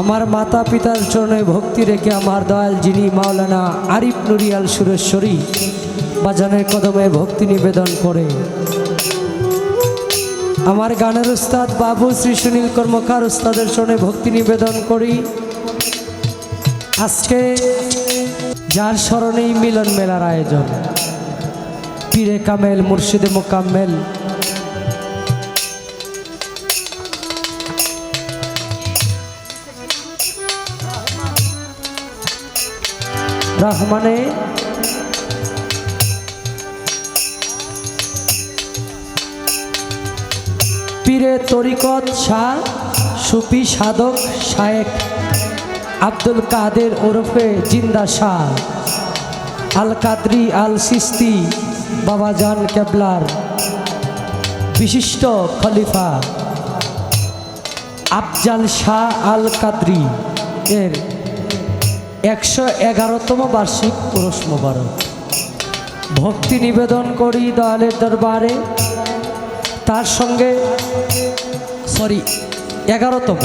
আমার মাতা পিতার চরণে ভক্তি রেখে আমার দয়াল যিনি মাওলানা আরিফ নুরিয়াল সুরেশ্বরী বাজানের কদমে ভক্তি নিবেদন করে। আমার গানের উস্তাদ বাবু শ্রী সুনীল কর্মকার উস্তাদের চরণে ভক্তি নিবেদন করি। আজকে যার স্মরণেই মিলন মেলার আয়োজন। পীরে কামেল, মুর্শিদে মোকাম্মেল রহমানে। পীরে তরিকত শাহ, সুফি সাধক শায়েক আব্দুল কাদের ওরফে জিন্দা শাহ আল কাদরি আল সিস্তি বাবাজান কেবলার বিশিষ্ট খলিফা আফজাল শাহ আল কাদরি এর একশো এগারোতম বার্ষিক পুরুষ মোবারক। ভক্তি নিবেদন করি দয়ালের দরবারে। তার সঙ্গে সরি এগারোতম।